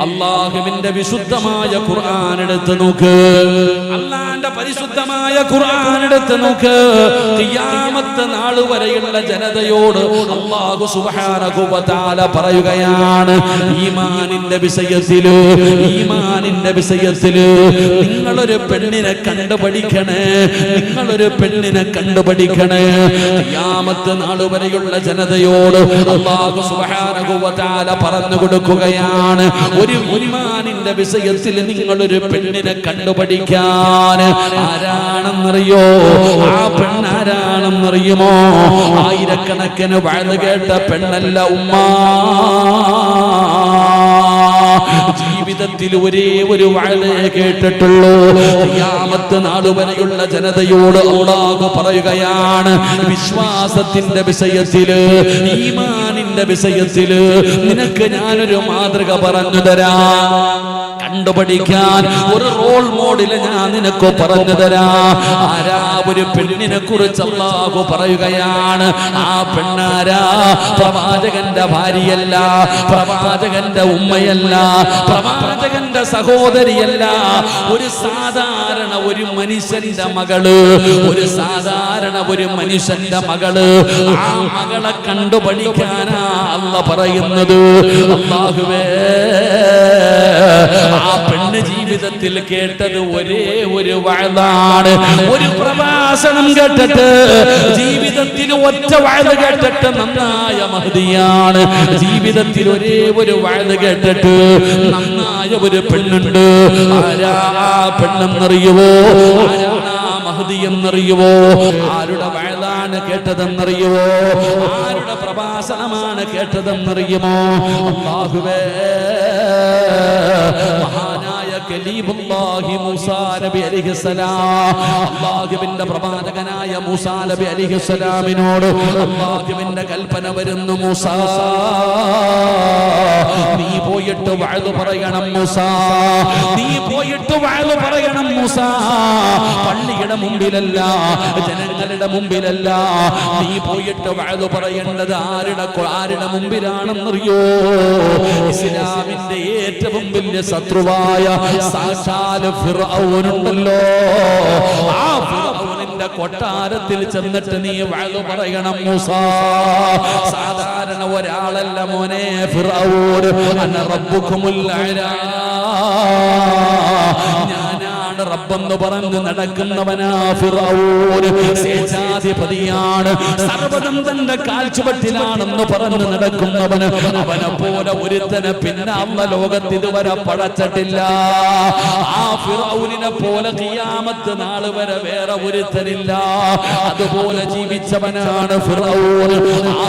അള്ളാഹുവിന്റെ വിശുദ്ധമായ ഖുർആൻ എടുത്ത് നോക്ക്. അള്ളാന്റെ പരിശുദ്ധമായ ഖുർആൻ എടുത്ത് നോക്ക്. ഖിയാമത്ത് നാൾ വരെയുള്ള ജനതയോട് അള്ളാഹു തആല പറയുകയാണ് ഈമാനിന്റെ വിഷയത്തിൽ ഈമാനിന്റെ വിഷയത്തിൽ ഒരു പെണ്ണിനെ കണ്ടുപഠിക്കണേ ഒരു പെണ്ണിനെ കണ്ടുപഠിക്കണേ. ഖിയാമത്ത് നാൾ വരെയുള്ള ജനതയോട് അള്ളാഹു തആല പറഞ്ഞു കൊടുക്കുകയാണ് ഒരു ഈമാനിന്റെ വിഷയത്തിൽ ഒരു പെണ്ണിനെ കണ്ടുപഠിക്കാൻ ആരാണെന്നറിയോ? ആ പെണ്ണാരാണെന്നറിയുമോ? ആയിരക്കണക്കിന് വഴുത് കേട്ട പെണ്ണല്ല ഉമ്മ. ജീവിതത്തിൽ ഒരേ ഒരു വാഴയെ കേട്ടിട്ടുള്ളൂ. യാമത്ത് നാളുവരെയുള്ള ജനതയോട് ഓടാകു പറയുകയാണ്. വിശ്വാസത്തിന്റെ വിഷയത്തിൽ ഈമാനിന്റെ വിഷയത്തിൽ നിനക്ക് ഞാനൊരു മാതൃക പറഞ്ഞു തരാം. കണ്ടുപഠിക്കാൻ ഒരു റോൾ മോഡൽ ഞാൻ നിനക്ക് പറഞ്ഞു തരാം. ആരാ ഒരു പെണ്ണിനെ കുറിച്ച് അള്ളാഹു പറയുകയാണ്? ആ പെണ്ണാരാ? പ്രവാചകന്റെ ഭാര്യയല്ല പ്രവാചകന്റെ ഉമ്മയല്ല പ്രവാചകന്റെ സഹോദരിയല്ല. ഒരു സാധാരണ ഒരു മനുഷ്യന്റെ മകൾ ഒരു സാധാരണ ഒരു മനുഷ്യന്റെ മകൾ. ആ മകളെ കണ്ടുപഠിക്കാനാ അല്ല പറയുന്നത്. അള്ളാഹുവേ പെണ്ണ് ജീവിതത്തിൽ കേട്ടത് ഒരേ ഒരു വഴുതാണ് ഒരു പ്രഭാഷണം കേട്ടിട്ട് ജീവിതത്തിൽ ഒറ്റ വഴുത് കേട്ടിട്ട് നന്നായ മഹതിയാണ്. ജീവിതത്തിൽ ഒരേ ഒരു വഴുത് കേട്ടിട്ട് നന്നായ ഒരു പെണ്ണുണ്ട്. ആരാ ആ പെണ്ണെന്നറിയുവോ? ആരാണ് ആ മഹതി എന്നറിയുവോ? ആരുടെ വഴതാണ് കേട്ടതെന്നറിയുമോ? ആരുടെ പ്രഭാഷണമാണ് കേട്ടതെന്നറിയുമോ? അള്ളാഹുവേ മഹാനായ കലീമുല്ലാഹി മൂസാ നബി അലിഹിസ്സലാം അല്ലാഹുവിന്റെ പ്രവാചകനായ മൂസാ നബി അലൈഹിസ്സലാമിനോട് അല്ലാഹുവിന്റെ കൽപ്പന വരുന്നു മൂസാ. നീ പോയിട്ട് വഅദ് പറയണം മൂസാ. നീ പോയിട്ട് വഅദ് പറയണം മൂസാ. പള്ളിയുടെ മുമ്പിലല്ല ജനങ്ങളുടെ മുമ്പിലല്ല. നീ പോയിട്ട് വഅദ് പറയേണ്ടത് ആരുടെ ആരുടെ മുമ്പിലാണെന്നറിയോ? ഇസ്ലാമിന്റെ ഏറ്റവും വലിയ ശത്രുവായ സാക്ഷാൽ ഫിർഔനുണ്ടല്ലോ. ആ ഫിർഔനിന്റെ കൊട്ടാരത്തിൽ ചെന്നിട്ട് നീ വഴു പറയണം മൂസ. സാധാരണ ഒരാളല്ല മോനെ ഫിർഔൻ. അന റബ്ബുകുമുൽ അലാ. ഞാനാണ് റബ്ബെന്ന് പറഞ്ഞ് നടക്കുന്നവനാ സ്വേച്ഛാധിപതിയാണ് സർവതും തന്റെ കാൽച്ചുവട്ടിലാണെന്ന് പറഞ്ഞ് നടക്കുന്നവന് അവനെ പോലെ ഒരുത്തനെ പിന്നെ അന്ന ലോകത്ത് ഇതുവരെ പടച്ചിട്ടില്ല ആ പോലെ ഖിയാമത്ത് നാൾ വരെ വേറെ ഒരുത്തനില്ല. അതുപോലെ ജീവിച്ചവനാണ് ഫിറൗൻ ആ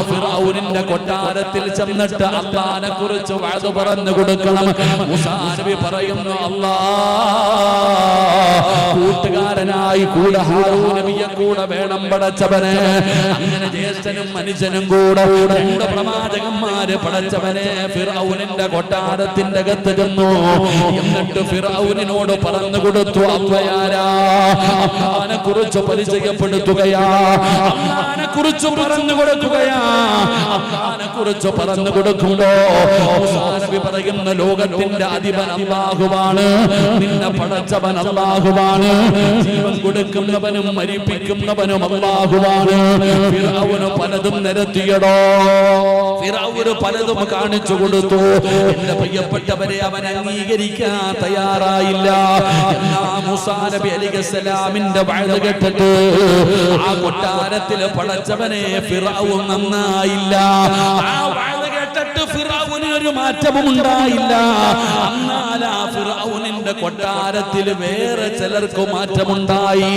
കൊട്ടാരത്തിൽ ചെന്നിട്ട് അള്ളാനെ കുറിച്ച് വാത് പറഞ്ഞു കൊടുക്കണം. മൂസാ നബി പറയുന്നു അല്ലാ കൂട്ടുകാരനായി കൂടെ ഹാറൂനബിയെ കൂടെ വേണം പടച്ചവനെ. അങ്ങനെ ജ്യേഷ്ഠനും മനുഷ്യനും കൂടെ കൂടെ പ്രവാചകന്മാര് പടച്ചവനെ ഫിറൗനിന്റെ കൊട്ടാരത്തിന്റെ അകത്ത് എന്നിട്ട് ഫിറൗനിനോട് പറഞ്ഞു കൊടുത്തു അള്ളാനെ കുറിച്ച് പരിചയപ്പെടുത്തുകയാ അള്ളാനെ കുറിച്ച് പറഞ്ഞു കൊടുക്കുകയാ അള്ളാനെ കുറിച്ച് പറഞ്ഞു കൊടുക്കുമ്പോ പറയുന്ന ലോകത്തിന്റെ അധിപൻ അള്ളാഹുവാണ്. നിന്നെ പടച്ചവൻ അള്ളാഹുവാണ്. ജീവൻ കൊടുക്കുന്നവനും മരിപ്പിക്കുന്നവനും അള്ളാഹുവാണ്. ഫിറാവുന് പലതും നിരത്തിയടോ. ഫിറാവുന് പലതും കാണിച്ചു കൊടുത്തു. എന്റെ പ്രിയപ്പെട്ടവരെ അവൻ അംഗീകരിക്കാൻ തയ്യാറായില്ല. എന്നാ മൂസാ നബി അലിഖലാമിന്റെ വഴ കേട്ടിട്ട് ആ കൊട്ടാരത്തിൽ പടച്ചവനെ ഫിറഔൻ നന്നായില്ല. ആ വഴ കേട്ടിട്ട് ഫിറൗന് ഒരു മാറ്റവും ഉണ്ടായില്ല. ഫിറൗനിന്റെ കൊട്ടാരത്തിൽ വേറെ ചിലർക്ക് മാറ്റമുണ്ടായി.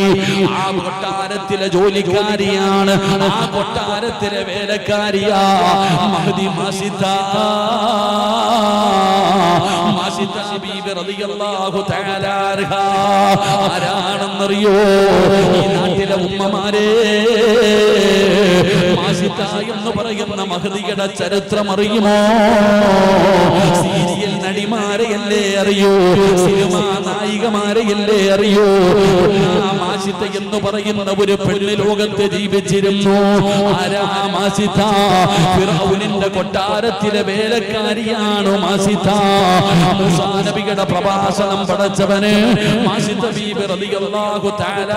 ആ കൊട്ടാരത്തിലെ ജോലിക്കാരിയാണ് ആ കൊട്ടാരത്തിലെ വേലക്കാരിയാ മഹദി മാസിത മാസിത ഹബീബ് റളിയല്ലാഹു തആല ആരാണെന്നറിയോ? ഈ നാട്ടിലെ ഉമ്മമാരെ. മാസിത എന്ന് പറയുന്ന മഹദിയുടെ ചരിത്രം അറിയുമോ സീരിയൽ നടിമാരെയല്ലേ അറിയൂ? സിനിമാ നായിക നായികമാരെയല്ലേ അറിയൂ? ആ മാസിത്ത എന്ന് പറയുന്ന ഒരു പെണ്ണ് ലോകത്ത് ജീവിച്ചിരുന്നു. ആരാ മാസിത്ത? ഫിറൗനിന്റെ കൊട്ടാരത്തിലെ വേലക്കാരിയാണ് മാസിത്ത. മൂസാ പ്രഭാഷണം പടച്ചവന് മാസിത്ത ബീബി റളിയല്ലാഹു തആല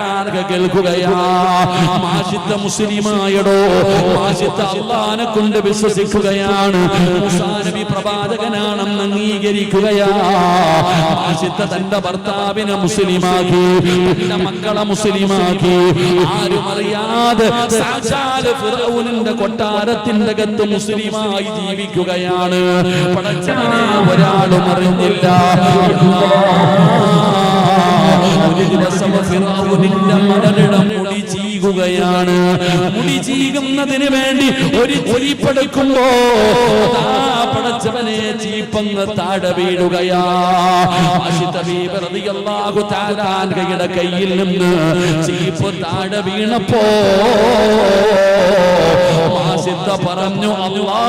കേൾക്കുകയാ. മാസിത്ത മുസ്ലിമായടോ. മാസിത്ത അള്ളാനെ കൊണ്ട് വിശ്വസിക്കുകയാണ്. മൂസാ നബി പ്രവാചകനാണെന്ന് അംഗീകരിക്കുകയാ മാസിത്ത തന്റെ ഭർത്താവിനെ മുസ്ലിമാക്കി തന്റെ മക്കളെ മുസ്ലിമാക്കി. ആരും അറിയാതെ കൊട്ടാരത്തിന്റെ അകത്ത് മുസ്ലിമായി ജീവിക്കുകയാണ്. ഒരാളും അറിഞ്ഞില്ല. ഒരു മുടി ചീകുകയാണ്. മുടി ചീകുന്നതിന് വേണ്ടി ഒരു ചീപ്പെടുക്കുമ്പോ ചീപ്പങ്ങ് താഴെ വീഴുകയാ. കയ്യിൽ നിന്ന് താഴെ വീണപ്പോ മാസിത്ത പറഞ്ഞു അള്ളാ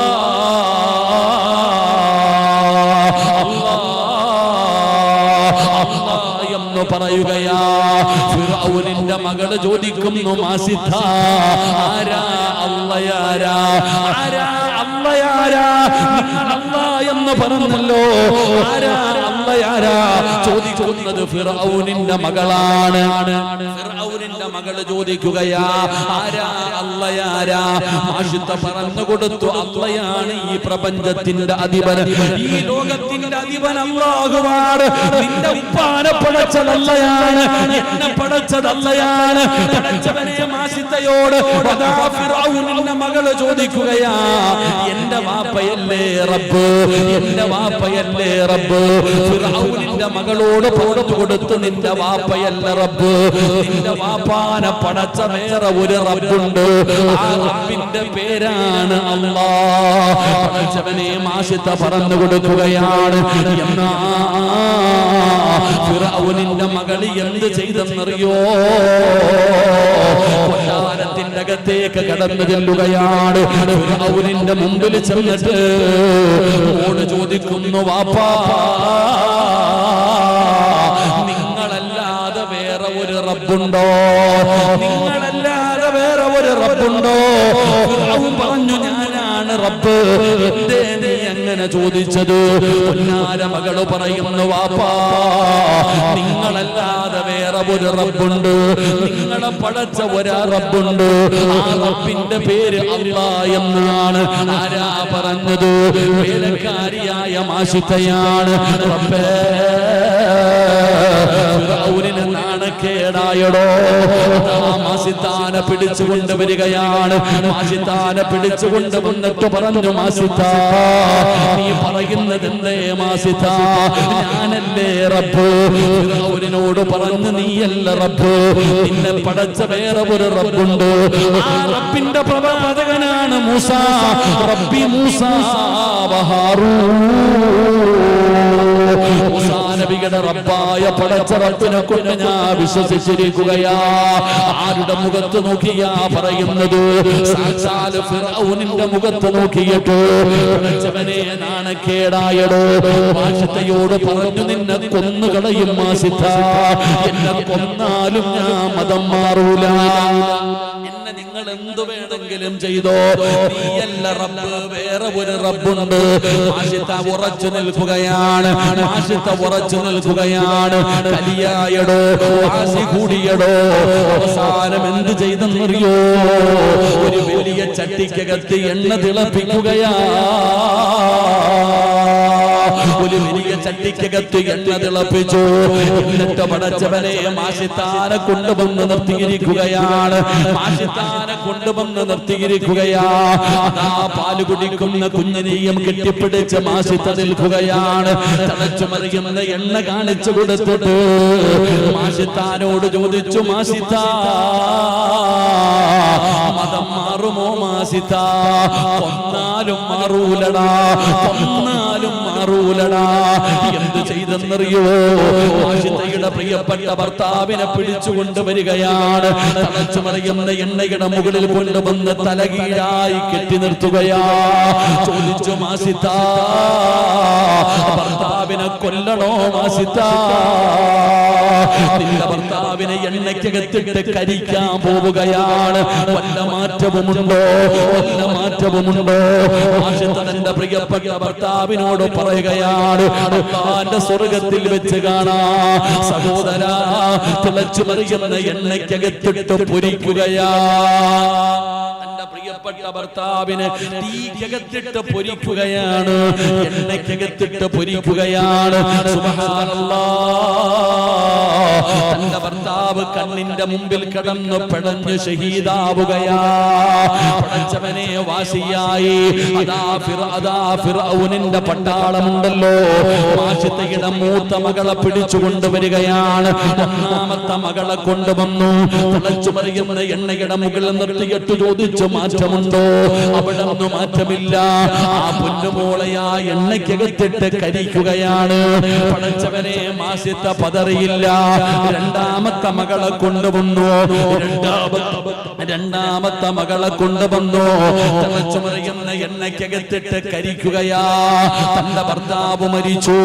പറയുകയാ. ഫിറൗനിന്റെ മകൾ ചോദിക്കുന്നു മാസിദ്ധ ആരാ അല്ലയാരാ ആരാ നിങ്ങൾ അല്ല എന്ന് പറഞ്ഞല്ലോ. ആരാ അല്ലയാരാ ചോദിക്കുന്നത് ഫിറൌനിന്റെ മകളാണ്. ഫിറൌനിന്റെ മകൾ ചോദിക്കുകയാ ആരാ? അല്ലയാരാ മാഷിത്ത പറഞ്ഞു കൊടുത്തു അല്ലയാണ് ഈ പ്രപഞ്ചത്തിന്റെ അധിപൻ. ഈ ലോകത്തിന്റെ അധിപൻ അള്ളാഹുവാണ്. നിന്റെ ഉപ്പാനെ പടച്ചതല്ലയാണ്. എന്നെ പടച്ചതല്ലയാണ്. പടച്ചവനെ മാസിത്തയോട് അതാ ഫിറൗനിന്റെ മകൾ ചോദിക്കുകയാ എന്റെ വാപ്പയല്ലേ റബ്ബ്? എന്റെ വാപ്പയല്ലേ റബ്ബ്? ഫിറൗനിന്റെ മകളോട് പറഞ്ഞു കൊടുത്ത് നിന്റെ വാപ്പയല്ല റബ്ബ്. നിന്റെ വാപ്പാനെ പടച്ച വേറെ ഒരു റബ്ബുണ്ട്. ആ റബ്ബിന്റെ പേരാണ് അല്ലാഹ് മാസിത്ത പറഞ്ഞു കൊടുക്കുകയാണ് എന്നാ ഫിറൗനിന്റെ മകളി എന്ത് ചെയ്തെന്നറിയോ? കൊട്ടാരത്തിന്റെ അകത്തേക്ക് കടന്നു ചെല്ലുകയാണ്. ഔലിന്റെ മുമ്പിൽ ചെന്നിട്ട് ഓട് ചോദിക്കുന്നു വാപ്പാ നിങ്ങളല്ലാതെ വേറെ ഒരു റബ്ബുണ്ടോ? നിങ്ങളല്ലാതെ വേറെ ഒരു റബ്ബുണ്ടോ? പറഞ്ഞു ഞാനാണ് റബ്ബ്. എന്തേ നീ അങ്ങനെ ചോദിച്ചത് പൊന്നാര മകൾ പറയുന്നു വാപ്പാ നിങ്ങളല്ലാതെ വേറെ ഒരു റബ്ബുണ്ട്. നിങ്ങളെ പടച്ച ഒരാ റബ്ബുണ്ട്. ആ റബ്ബിന്റെ പേര് അല്ലാ എന്നാണ് ആരാ പറഞ്ഞത്? വേലക്കാരിയായ മാഷിത്തയാണ്. റബ്ബേ ഫിറഔനിന് മാസിത്താന പിടിച്ചുകൊണ്ട് വരികയാണ്. മാസിത്താനെ പിടിച്ചുകൊണ്ട് വന്നിട്ട് പറഞ്ഞു മാസിത്ത നീ പറയുന്നത് എന്തേ മാസിത്ത? ഞാനല്ലേ റബ്ബ്? ഫിറഔനിനോട് പറഞ്ഞു നീയല്ല റബ്ബ്. നിന്നെ പടച്ച വേറെ ഒരു റബ്ബുണ്ട്. ആ റബ്ബിന്റെ പ്രവാചകനാണ് മൂസ. റബ്ബി മൂസ മൂസാ നബിയുടെ റബ്ബായ പടച്ച റബ്ബിനെ കൊണ്ട് ഞാൻ വിശ്വസിച്ചിരിക്കുകയാ. ആരുടെ മുഖത്ത് നോക്കിയാ പറയുന്നത്? സാക്ഷാൽ ഫിറൗനിന്റെ മുഖത്ത് നോക്കിയിട്ട് പടച്ചവനെ നാണക്കേടായടോ മാഷത്തയോട് പറഞ്ഞു നിന്നെ കൊന്നുകളയും മാസിത്ത എന്നെ കൊന്നാലും ഞാൻ മതം മാറൂല. നിങ്ങൾ എന്തു വേണമെങ്കിലും ചെയ്തോ. നീയല്ല റബ്ബ് വേറെ ഒരു റബ്ബുണ്ട്. മാഷിത്ത ഉറച്ചു നിൽക്കുകയാണ്. മാഷിത്ത ഉറച്ചു നിൽക്കുകയാണ്. കലിയായടോ ആശി കൂടിയടോ. അവസാനം എന്ത് ചെയ്തെന്നറിയോ? ഒരു വലിയ ചട്ടിക്കകത്ത് എണ്ണ തിളപ്പിക്കുകയാ. ഒരു നിർത്തിയിരിക്കുകയാണ്. ആ കുടിക്കുന്ന നിൽക്കുകയാണ്. മറിയുന്ന എണ്ണ കാണിച്ചു മാഷിത്താനോട് ചോദിച്ചു മാഷിത്ത മതം മാറുമോ മാസിത്ത കൊന്നാലും മാറൂലടാ കൊന്നാലും മാറൂലടാ എന്ത് ചെയ്തെന്നറിയോ? ആഷിത്തയുടെ പ്രിയപ്പെട്ട ഭർത്താവിനെ പിടിച്ചുകൊണ്ട് വരികയാണ്. തളച്ചു മറിയുന്ന എണ്ണയുടെ മുകളിൽ കൊണ്ടുവന്ന് തലകീഴായി കെട്ടി നിർത്തുകയാ. ചോദിച്ചു മാസിത്ത ഭർത്താവിനെ കൊല്ലണോ മാസിത്ത? നിന്റെ ഭർത്താവിനെ എണ്ണയ്ക്കകത്തിട്ട് കരിക്കാൻ പോവുകയാണ്. വല്ല മാറ്റവുമുണ്ടോ? വല്ല മാറ്റവുമുണ്ടോ? തന്റെ പ്രിയപ്പെട്ട ഭർത്താവിനോട് പറയുകയാണ്. അള്ളാന്റെ സ്വർഗത്തിൽ വെച്ച് കാണാ. സഹോദര തിളച്ചു മറിയുന്ന എണ്ണയ്ക്കകത്തിട്ട് പൊരിക്കുകയാ. പ്രിയപ്പെട്ട ഭർത്താവിനെ തീക്കകത്തിട്ട് പൊരിക്കുകയാണ്. എണ്ണയ്ക്കകത്തിട്ട് പൊരിക്കുകയാണ്. തന്റെ ഭർത്താവ് കണ്ണിന്റെ മുമ്പിൽ കിടന്ന് പിടഞ്ഞ് ഷഹീദാവുകയാ. വാസിയായി. അതാ ഫിർ- പട്ടാളമുണ്ടല്ലോ. വാശിത്തയുടെ മൂത്ത മകളെ പിടിച്ചു കൊണ്ടുവരികയാണ്. ഒന്നാമത്തെ മകളെ കൊണ്ടുവന്നു. എണ്ണയുടെ മുകളിൽ നിർത്തിയിട്ട് ചോദിച്ചു മാറ്റമുണ്ടോ? അവിടെ ഒന്നും മാറ്റമില്ല. ആ പൊന്നുമോളയാ എണ്ണയ്ക്കകത്തിട്ട് കരിക്കുകയാണ്. പടച്ചവനെ മാസിത്ത പതറിയില്ല. രണ്ടാമത്തെ മകളെ കൊണ്ടുവന്നു. രണ്ടാമത്തെ മകളെ കൊണ്ടുവന്നു. തിളച്ചു എണ്ണയ്ക്കകത്തിട്ട് കരിക്കുകയാ. തന്റെ ഭർത്താവ് മരിച്ചു.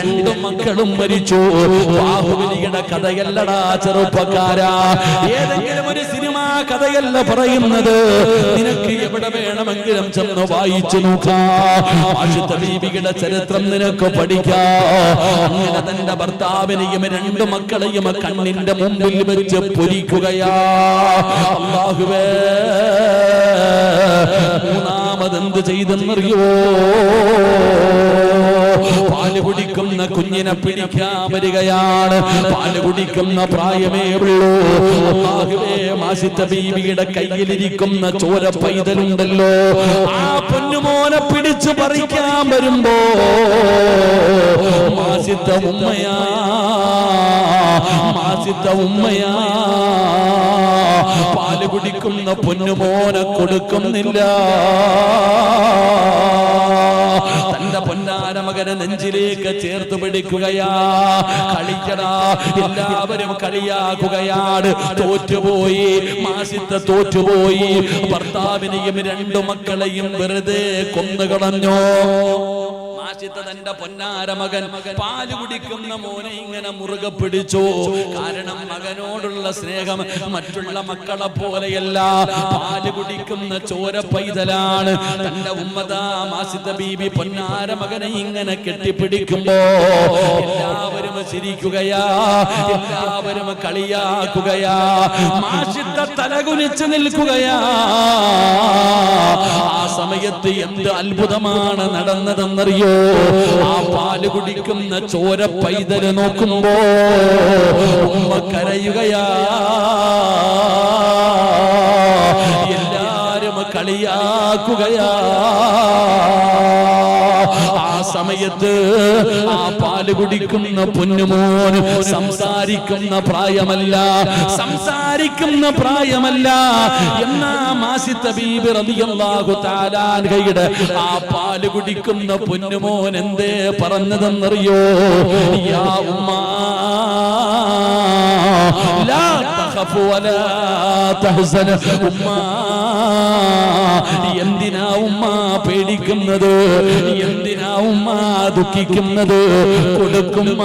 രണ്ടു മക്കളും മരിച്ചു. ബാഹുബലിയുടെ കഥയല്ലടാ ചെറുപ്പക്കാരാ. ഏതെങ്കിലും ഒരു സിനിമ കഥയല്ല പറയുന്നത്. നിനക്ക് എവിടെ വേണമെങ്കിലും ചെന്ന് വായിച്ചു നോക്കാം. ആഷിത്ത ബീവിയുടെ ചരിത്രം നിനക്ക് പഠിക്കാം. അങ്ങനെ തന്റെ ഭർത്താവിനെയും രണ്ട് മക്കളെയും കണ്ണിന്റെ മുമ്പിൽ വെച്ച് പൊരിക്കുകയാ. അള്ളാഹുവേ മൂന്നാമത് എന്ത് ചെയ്തെന്നറിയോ? പാൽ കുടിക്കുന്ന കുഞ്ഞിനെ പിടിക്കാൻ വരികയാണ്. പാൽ കുടിക്കുന്ന പ്രായമേ ഉള്ളൂ. മാസിത്ത ബീവിയുടെ കയ്യിലിരിക്കുന്ന ചോര പൈതലുണ്ടല്ലോ. ആ പൊന്നുമോനെ പിടിച്ചു പറിക്കാൻ വരുമ്പോ മാസിത്ത ഉമ്മയാ മാസിത്ത ഉമ്മയാ. പാൽ കുടിക്കുന്ന പൊന്നുമോനെ കൊടുക്കുന്നില്ല. തന്റെ പൊന്നാര മകനെ നെഞ്ചിലേക്ക് ചേർത്ത് പിടിക്കുകയാ. കളിക്കടാ. എല്ലാവരും കളിയാക്കുകയാണ്. തോറ്റുപോയി. മാസിത്ത തോറ്റുപോയി. ഭർത്താവിനെയും രണ്ടു മക്കളെയും വെറുതെ കൊന്നുകളഞ്ഞോ? മാഷിത്ത തന്റെ പൊന്നാര മകൻ പാൽ കുടിക്കുന്ന മോനെ ഇങ്ങനെ മുറുകെ പിടിച്ചു. കാരണം മകനോടുള്ള സ്നേഹം മറ്റുള്ള മക്കളെ പോലെയല്ല. പാൽ കുടിക്കുന്ന ചോര പൈതലാണ്. തന്റെ ഉമ്മതാ മാസിത്ത ബീബി പൊന്നാര മകനെ ഇങ്ങനെ കെട്ടിപ്പിടിക്കുമ്പോ എല്ലാവരും ചിരിക്കുകയാ. എല്ലാവരും കളിയാക്കുകയാ. മാഷിത്ത തലകുനിച്ച് നിൽക്കുകയാ. ആ സമയത്ത് എന്ത് അത്ഭുതമാണ് നടന്നതെന്നറിയോ? ആ പാൽ കുടിക്കുന്ന ചോര പൈതൽ നോക്കുമ്പോ ഉമ്മ കരയുകയാ. എല്ലാരും കളിയാക്കുകയാ. സമയത്ത് ആ പാൽ കുടിക്കുന്ന പൊന്നുമോൻ സംസാരിക്കുന്ന പ്രായമല്ല സംസാരിക്കുന്ന പ്രായമല്ല. എന്നാ മാസിത്ത ബീബി ആ പാൽ കുടിക്കുന്ന പൊന്നുമോൻ എന്തേ പറഞ്ഞതെന്നറിയോ? യാ ഉമ്മാ ലാ തഖഫ് വലാ തഹ്സന ഉമ്മാ എന്തിനാ ഉമ്മ പേടിക്കുന്നത്? എന്തിനാ ഉമ്മ ദുഃഖിക്കുന്നത്? കൊടുക്കുമ്മ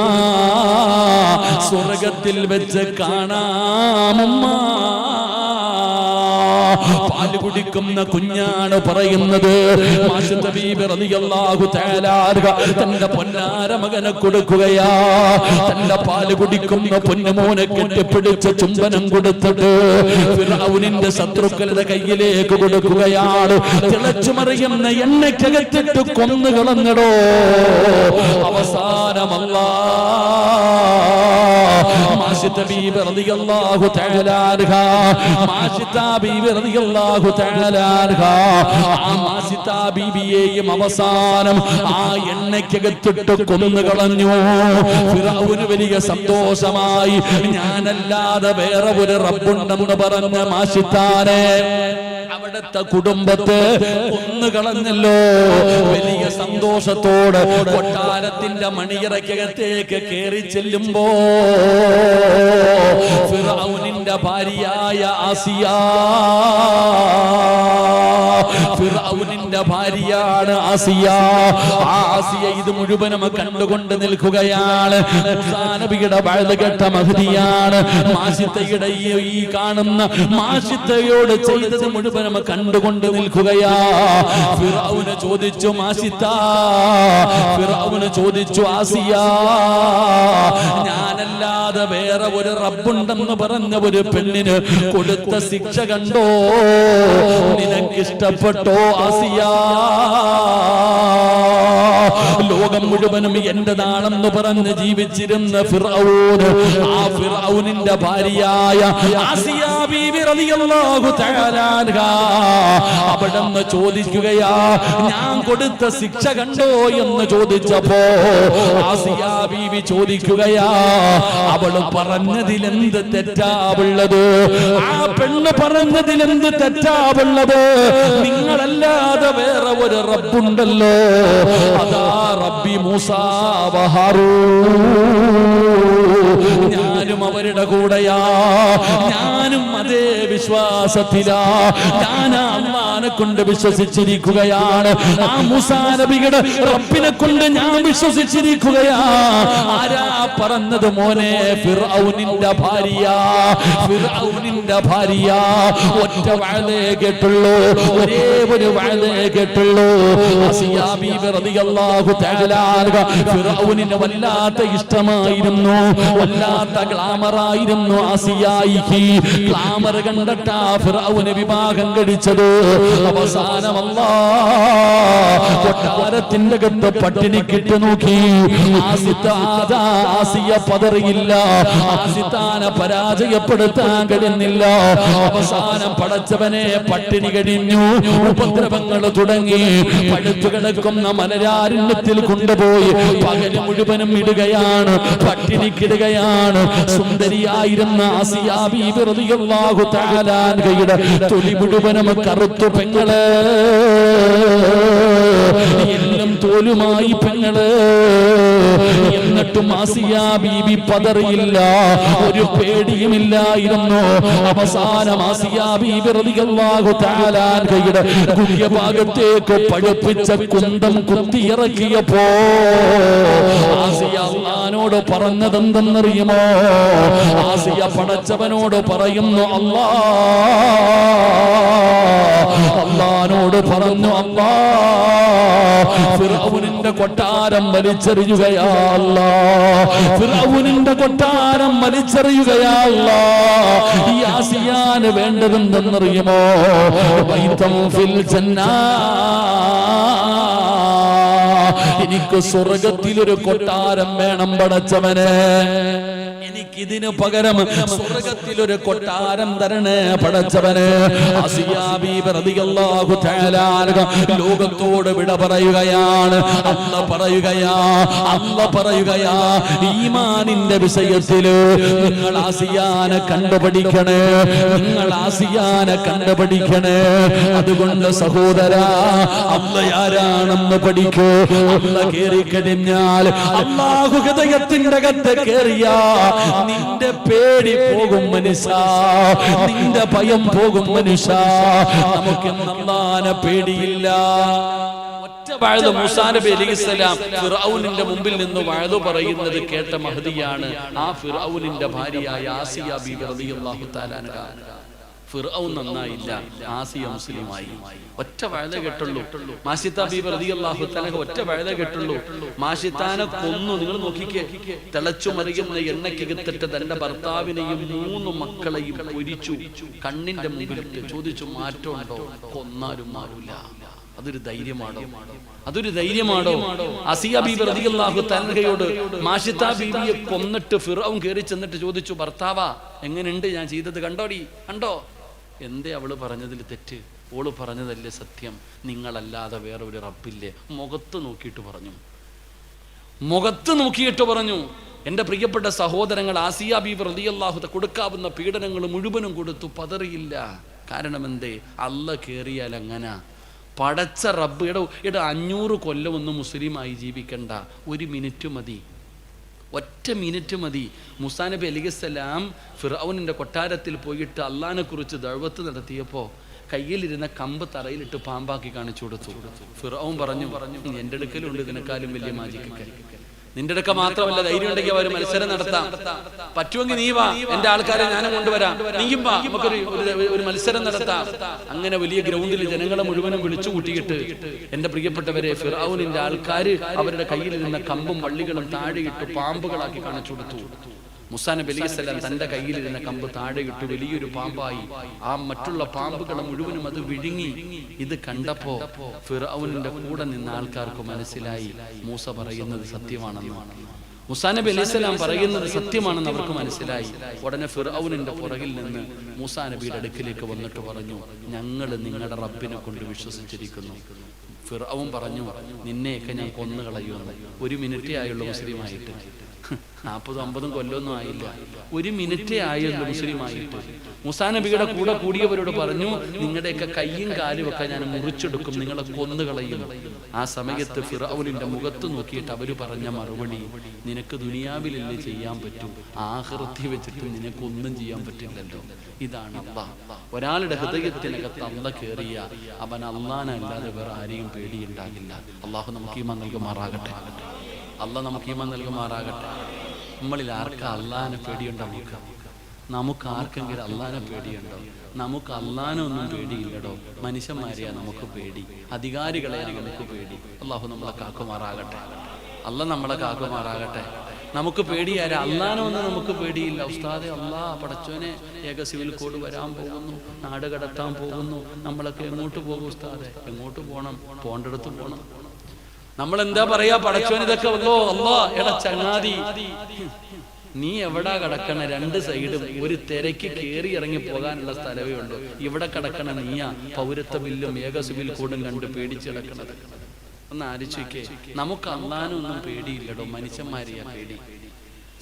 സ്വർഗത്തിൽ വെച്ച് കാണാമുമ്മ പാൽ കുടിക്കുന്ന കുഞ്ഞാണ് പറയുന്നത്. തന്റെ പൊന്നാര മകനെ കൊടുക്കുകയാ. തന്റെ പാൽ കുടിക്കുന്ന പൊന്നുമോനെ കെട്ടിപ്പിടിച്ച് ചുംബനം കൊടുത്തിട്ട് ഫിറാവുനിന്റെ ശത്രുക്കളുടെ കയ്യിലേക്ക് കൊടുക്കുകയാണ്. തിളച്ചു മറിയുന്ന എണ്ണയ്ക്കകത്തിട്ട് കൊന്നു കളഞ്ഞടോ അവസാനമല്ല. ബീബിയെയും അവസാനം ആ എണ്ണയ്ക്കകത്തിട്ട് കൊന്നു കളഞ്ഞു. ഫിറഔന് വലിയ സന്തോഷമായി ഞാനല്ലാതെ വേറെ ഒരു റബ്ബുണ്ടെന്ന് പറഞ്ഞ മാഷിത്താനെ. അവിടുത്തെ കുടുംബത്തെ ഒന്ന് കളഞ്ഞല്ലോ. വലിയ സന്തോഷത്തോട് കൊട്ടാരത്തിന്റെ മണിയറയ്ക്കകത്തേക്ക് കയറി ചെല്ലുമ്പോ ഫിറൗനിന്റെ ഭാര്യയായ ആസിയ ഫിറഔനിന്റെ ഭാര്യയാണ് ആസിയ. ആസിയ ഇത് മുഴുവനും കണ്ടുകൊണ്ട് നിൽക്കുകയാണ്. നബിയുടെ വഴുതുകെട്ട മഹതിയാണ്. മാഷിത്തയുടെ ഈ കാണുന്ന മാഷിത്തയോട് ചെയ്തത് മുഴുവനും കണ്ടുകൊണ്ട് നിൽക്കുകയാ. ഫിറഔന് ചോദിച്ചു മാഷിത്ത ഫിറഔന് ചോദിച്ചു ആസിയ ഞാനല്ലാതെ വേറെ ഒരു റബ്ബുണ്ടെന്ന് പറഞ്ഞ ഒരു പെണ്ണിന് കൊടുത്ത ശിക്ഷ കണ്ടോ? നിനക്കിഷ്ടപ്പെട്ടോ ആസിയ? ലോകം മുഴുവനും എന്റേതാണെന്ന് പറഞ്ഞ് ജീവിച്ചിരുന്ന ഫിറൌന് ആ ഫിറൌനിന്റെ ഭാര്യയായ അവിടെന്ന് ചോദിക്കുകയാ ഞാൻ കൊടുത്ത ശിക്ഷ കണ്ടോ? എന്ന് ചോദിച്ചപ്പോ ആസിയാ ബീവി ചോദിക്കുകയാ അവൾ പറഞ്ഞതിൽ എന്ത് തെറ്റാവുള്ളത് ആ പെണ്ണ് പറഞ്ഞതിൽ എന്ത് തെറ്റാവുള്ളത് നിങ്ങളല്ലാതെ വേറെ ഒരു റബ്ബുണ്ടല്ലോ. അതാ റബ്ബി മൂസാ ഞാനും അവരുടെ കൂടെയാ. ഞാനും അതേ വിശ്വാസത്തിലാ. ഞാൻ അമ്മാനെ കൊണ്ട് വിശ്വസിച്ചിരിക്കുകയാണ്. ആ മൂസാ നബിയുടെ റബ്ബിനെ കൊണ്ട് ഞാൻ വിശ്വസിച്ചിരിക്കുകയാ. ആരാ പറഞ്ഞത് മോനെ? ഫിർഔനിന്റെ ഭാര്യ. ഫിർഔനിന്റെ ഭാര്യ. ഒറ്റ വാഴലേ കേട്ടുള്ളൂ. ഒരേ ഒരു വാഴലേ കേട്ടുള്ളൂ. ഫിർഔനിന് വല്ലാത്ത ഇഷ്ടമായിരുന്നു. വല്ലാത്ത ഗ്ലാമറായിരുന്നു ആസിയായിക്ക് ഗ്ലാമർ കണ്ടിട്ടാ ഫിർഔന് വിവാഹം കഴിച്ചത്. അവസാനമല്ല കൊട്ടാരത്തിന്റെ അകത്ത് പട്ടിണി കിട്ടു നോക്കി. ആസിയ പതറിയില്ല. ആസിത്താനെ പരാജയപ്പെടുത്താൻ കഴിയുന്നില്ല. അവസാനം പടച്ചവനെ പട്ടിണി കഴിഞ്ഞു. ഉപദ്രവങ്ങൾ തുടങ്ങി. പഴുത്തു കിടക്കുന്ന മലരാരണ്യത്തിൽ കൊണ്ടുപോയി പകൽ മുഴുവനും ഇടുകയാണ് പട്ടിണിക്കിടുകയാണ്. സുന്ദരിയായിരുന്ന ആസിയാ ബീബി റളിയല്ലാഹു തആല അൻഹയുടെ തൊലി മുഴുവനും കറുത്തു പെങ്ങൾ. എല്ലാം തോലുമായി പെങ്ങൾ എന്നിട്ടും ആസിയ ബീബി പതറിയില്ല. ഒരു പേടിയുമില്ലായിരുന്നു അവസാനം ആസിയാ ബീബി റളിയല്ലാഹു തആല അൻഹയുടെ ഭാഗത്തേക്ക് പഴുപ്പിച്ച കുന്തം കുത്തിയിറക്കിയപ്പോ ആസിയ അള്ളഹാനോട് പറഞ്ഞതെന്തെന്നറിയുമോ? ആസിയ പടച്ചവനോട് പറയുന്നു അല്ലാ. അല്ലാനോട് പറഞ്ഞു അല്ലാ. ഫിറൗനിന്റെ കൊട്ടാരം വലിച്ചെറിയുകയല്ല ഫിറൗനിന്റെ കൊട്ടാരം വലിച്ചെറിയുകയല്ല ഈ ആസിയാന് വേണ്ടതെന്തെന്നറിയുമോ? വൈത്തം ഫിൽ ജന്നാ. എനിക്ക് സ്വർഗത്തിൽ ഒരു കൊട്ടാരം വേണം പടച്ചവന്. എനിക്കിതിന് പകരം സ്വർഗത്തിൽ ഒരു കൊട്ടാരം തരണേ പടച്ചവന്. ലോകത്തോട് വിട പറയുകയാണ്. അല്ല പറയുകയാ അല്ല പറയുകയാ. ഈമാനിന്റെ വിഷയത്തിൽ നിങ്ങൾ ആസിയാനെ കണ്ടുപഠിക്കണേ നിങ്ങൾ ആസിയാനെ കണ്ടുപഠിക്കണേ അതുകൊണ്ട് സഹോദര അല്ല ആരാണെന്ന് പഠിക്കൂ. അല്ല കേറി കഴിഞ്ഞാൽ അള്ളാഹു ഹൃദയത്തിന്റെ കത്ത് കേറിയ. നിന്റെ പേടി പോകും മനുഷ്യ. നിന്റെ ഭയം പോകും മനുഷ്യ. നമുക്ക് നന്നാന പേടിയില്ല. വാഴത് മൂസാ നബി അലൈഹിസ്സലാം ഫിറഔനിന്റെ മുമ്പിൽ നിന്ന് വാഴതു പറയുന്നത് കേട്ട മഹദിയാണ് ആ ഫിറൌലിന്റെ ഭാര്യയായ ആസിയ ബി റളിയല്ലാഹു തആല അൻഹ നന്നായില്ല. ആസിയ മുസ്ലിമായി. ഒറ്റ വഴുത കെട്ടുള്ളൂ. മാഷിത്ത ബീബി റളിയല്ലാഹു തആല ഒറ്റ വഴുത കെട്ടുള്ളൂ. മാഷിത്താനെ കൊന്നു. നിങ്ങൾ നോക്കിക്കേ. തിളച്ചു മറിയുന്ന എണ്ണയ്ക്കകത്തിട്ട് തന്റെ ഭർത്താവിനെയും മൂന്ന് മക്കളെയും പൊരിച്ചു. കണ്ണിന്റെ മുമ്പിലിട്ട് ചോദിച്ചു മാറ്റമുണ്ടോ? കൊന്നാലും മാറില്ല അതൊരു ധൈര്യമാണോ? അതൊരു ധൈര്യമാണോ? അസിയ ബീബി റളിയല്ലാഹു തൻഹയോട് മാഷിത്ത ബീബിയെ കൊന്നിട്ട് ഫിറൗൻ കയറി ചെന്നിട്ട് ചോദിച്ചു ഭർത്താവാ എങ്ങനെയുണ്ട് ഞാൻ ചെയ്തത് കണ്ടോടി? കണ്ടോ? എന്തേ അവൾ പറഞ്ഞതിൽ തെറ്റ്? ഓൾ പറഞ്ഞതല്ലേ സത്യം? നിങ്ങളല്ലാതെ വേറെ ഒരു റബ്ബില്ലേ? മുഖത്ത് നോക്കിയിട്ട് പറഞ്ഞു. മുഖത്ത് നോക്കിയിട്ട് പറഞ്ഞു. എന്റെ പ്രിയപ്പെട്ട സഹോദരങ്ങൾ ആസിയ ബീബ് റളിയല്ലാഹു കൊടുക്കാവുന്ന പീഡനങ്ങൾ മുഴുവനും കൊടുത്തു പതറിയില്ല. കാരണം എന്തേ അല്ല കയറിയാൽ അങ്ങനെ പടച്ച റബ്ബ് ഇട ഇട അഞ്ഞൂറ് കൊല്ലമൊന്നും മുസ്ലിമായി ജീവിക്കണ്ട. ഒരു മിനിറ്റ് മതി. ഒറ്റ മിനിറ്റ് മതി. മുസാ നബി അലിഗസ്സലാം ഫിറൌനിന്റെ കൊട്ടാരത്തിൽ പോയിട്ട് അള്ളഹാനെക്കുറിച്ച് ദഴവത്ത് നടത്തിയപ്പോൾ കയ്യിലിരുന്ന കമ്പ് തറയിലിട്ട് പാമ്പാക്കി കാണിച്ചു കൊടുത്തു. ഫിറൌൻ പറഞ്ഞു പറഞ്ഞു എന്റെ അടുക്കലുണ്ട് ഇതിനെക്കാളും വലിയ മാജിക്കൊക്കെ നിന്റെ അടുക്ക മാത്രമല്ല ധൈര്യം ഉണ്ടെങ്കിൽ അവർ മത്സരം നടത്താം. പറ്റുമെങ്കിൽ നീ വാ എന്റെ ആൾക്കാരെ ഞാനും കൊണ്ടുവരാം. നീയും വാ നമുക്കൊരു ഒരു- മത്സരം നടത്താം. അങ്ങനെ വലിയ ഗ്രൗണ്ടിൽ ജനങ്ങളെ മുഴുവനും വിളിച്ചു കൂട്ടിയിട്ട് എന്റെ പ്രിയപ്പെട്ടവരെ ഫിറാവുനിന്റെ ആൾക്കാര് അവരുടെ കയ്യിൽ നിന്ന കമ്പും വള്ളികളും താഴെയിട്ട് പാമ്പുകളാക്കി കാണിച്ചു കൊടുത്തു. മുസാ നബി അലൈഹി സ്വലാം തന്റെ കയ്യിലിരുന്ന കമ്പ് താഴെയിട്ട് വലിയൊരു പാമ്പായി. ആ മറ്റുള്ള പാമ്പുകളെ മുഴുവനും അത് വിഴുങ്ങി ഇത് കണ്ടപ്പോ ഫിറൌനിന്റെ കൂടെ നിന്ന ആൾക്കാർക്ക് മനസ്സിലായി മൂസ പറയുന്നത് സത്യമാണെന്ന്. മുസാ നബി അലൈഹി സ്വലാം പറയുന്നത് സത്യമാണെന്ന് അവർക്ക് മനസ്സിലായി. ഉടനെ ഫിറൌനിന്റെ പുറകിൽ നിന്ന് മൂസാ നബിയുടെ അടുക്കിലേക്ക് വന്നിട്ട് പറഞ്ഞു ഞങ്ങൾ നിങ്ങളുടെ റബ്ബിനെ കൊണ്ട് വിശ്വസിച്ചിരിക്കുന്നു. ഫിറൌൻ പറഞ്ഞു നിന്നെയൊക്കെ ഞാൻ കൊന്നുകളയുമെന്ന്. ഒരു മിനിറ്റേ ആയുള്ള മുസ്ലിമായിട്ട്. നാൽപ്പതും അമ്പതും കൊല്ലമൊന്നും ആയില്ല. ഒരു മിനിറ്റേ ആയുള്ളൂ മുസ്ലിമായിട്ട്. മുസാ നബിയുടെ കൂടെ കൂടിയവരോട് പറഞ്ഞു നിങ്ങളുടെയൊക്കെ കൈയും കാലും ഒക്കെ ഞാൻ മുറിച്ചെടുക്കും നിങ്ങളെ കൊന്നുകളയും. ആ സമയത്ത് ഫിറൌലിന്റെ മുഖത്ത് നോക്കിയിട്ട് അവർ പറഞ്ഞ മറുപടി നിനക്ക് ദുനിയാവിലല്ലേ ചെയ്യാൻ പറ്റും? ആഹൃത്തി വെച്ചിട്ട് നിനക്ക് ഒന്നും ചെയ്യാൻ പറ്റില്ലല്ലോ. ഇതാണ് അള്ളാഹ്. ഒരാളുടെ ഹൃദയത്തിനകത്ത് തന്ന കയറിയ അവൻ അള്ളാനല്ലാതെ വേറെ ആരെയും പേടിയുണ്ടാകില്ല. അള്ളാഹു നമുക്ക് ഈ നൽകുമാറാകട്ടെ അല്ല നമുക്ക് ഈമ നൽകുമാറാകട്ടെ. നമ്മളിൽ ആർക്ക അള്ളാനെ പേടിയുണ്ടോ നമുക്ക്? നമുക്ക് ആർക്കെങ്കിലും അള്ളാനെ പേടിയുണ്ടോ? നമുക്ക് അള്ളാനൊന്നും പേടിയില്ലടോ. മനുഷ്യന്മാരെയാ നമുക്ക് പേടി. അധികാരികളെയാ നമുക്ക് പേടി. അള്ളാഹു നമ്മളെ കാക്കുമാറാകട്ടെ. അല്ല നമ്മളെ കാക്കുമാറാകട്ടെ. നമുക്ക് പേടിയാര? അള്ളാനൊന്നും നമുക്ക് പേടിയില്ല. ഉസ്താദെ അള്ളാ പടച്ചോനെ ഏക സിവിൽ കോഡ് വരാൻ പോകുന്നു. നാട് കടത്താൻ പോകുന്നു. നമ്മളൊക്കെ എങ്ങോട്ട് പോകും ഉസ്താദെ? എങ്ങോട്ട് പോകണം പോകേണ്ടടുത്ത് പോകണം നമ്മൾ എന്താ പറയാ? പടച്ചോൻ ഇതൊക്കെ വല്ലോ അല്ലോ എടാ ചങ്ങാതി. നീ എവിടാ കിടക്കണ? രണ്ട് സൈഡും ഒരു തിരക്ക് കേറി ഇറങ്ങി പോകാനുള്ള സ്ഥലമേ ഉള്ളൂ. ഇവിടെ കിടക്കണ നീയാ പൗരത്വ ബില്ലും ഏക കൂടും കണ്ട് പേടിച്ച് കിടക്കണത്. ഒന്ന് ആലോചിക്കേ നമുക്ക് അള്ളാനൊന്നും പേടിയില്ലടോ. മനുഷ്യന്മാരെയാ പേടി.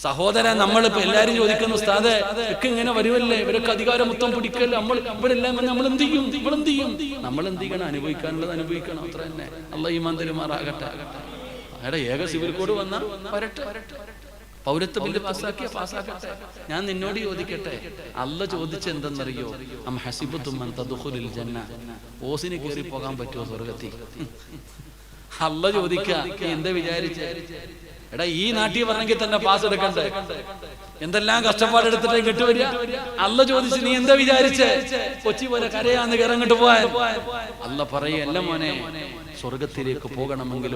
സഹോദരൻ നമ്മളിപ്പോ എല്ലാരും ചോദിക്കുന്നു ഉസ്താദെ ഒക്കെ ഇങ്ങനെ വരുവല്ലേ? ഇവരൊക്കെ അധികാരം മൊത്തം പിടിക്കല്ലേ? നമ്മൾ ഇവരെല്ലാം നമ്മൾ എന്ത് ചെയ്യും? നമ്മൾ എന്ത് ചെയ്യും? നമ്മൾ എന്ത് ചെയ്യണം? അനുഭവിക്കാനുള്ളത് അനുഭവിക്കണം. അത്ര തന്നെ. അല്ല ഈ മന്ദിരമാറാകട്ടെ അവിടെ ഏക സിവിൽ കോഡ് വന്ന വരട്ടെ. പൗരത്വ ബില്ല് പാസ്സാക്കിയ പാസ്സാക്കട്ടെ. ഞാൻ നിന്നോട് ചോദിക്കട്ടെ അല്ല ചോദിച്ചെന്തെന്നറിയോ? അം ഹസിബുത്തും ജന്ന. ഓസിന് കയറി പോകാൻ പറ്റുമോ സ്വർഗത്തിൽ അല്ല ചോദിക്ക എന്താ വിചാരിച്ചേ? എടാ ഈ നാട്ടിൽ വന്നെങ്കിൽ തന്നെ പാസ് എടുക്കണ്ടേ? എന്തെല്ലാം കഷ്ടപ്പാടെടുത്തിട്ട് ഇങ്ങോട്ട് വരിക? അല്ല ചോദിച്ചു നീ എന്താ വിചാരിച്ച്? കൊച്ചി പോലെ കരയാന്ന് കയറങ്ങോട്ട് പോവാൻ. അല്ല പറയല്ല മോനെ സ്വർഗത്തിലേക്ക് പോകണമെങ്കിൽ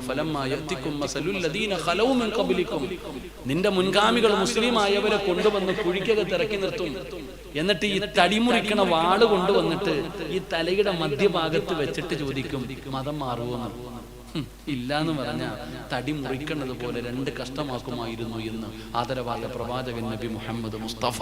നിന്റെ മുൻഗാമികൾ മുസ്ലിമായവരെ കൊണ്ടുവന്ന് കുഴിക്കകത്ത് ഇറക്കി നിർത്തും. എന്നിട്ട് ഈ തടിമുറിക്കണ വാൾ കൊണ്ടുവന്നിട്ട് ഈ തലയുടെ മധ്യഭാഗത്ത് വെച്ചിട്ട് ചോദിക്കും മതം മാറുമോ ഇല്ലാന്ന് പറഞ്ഞ തടി മുറിക്കുന്നത് പോലെ രണ്ട് കഷ്ടമാക്കുമായിരുന്നു എന്ന് ആദരവായ പ്രവാചകൻ നബി മുഹമ്മദ് മുസ്തഫ.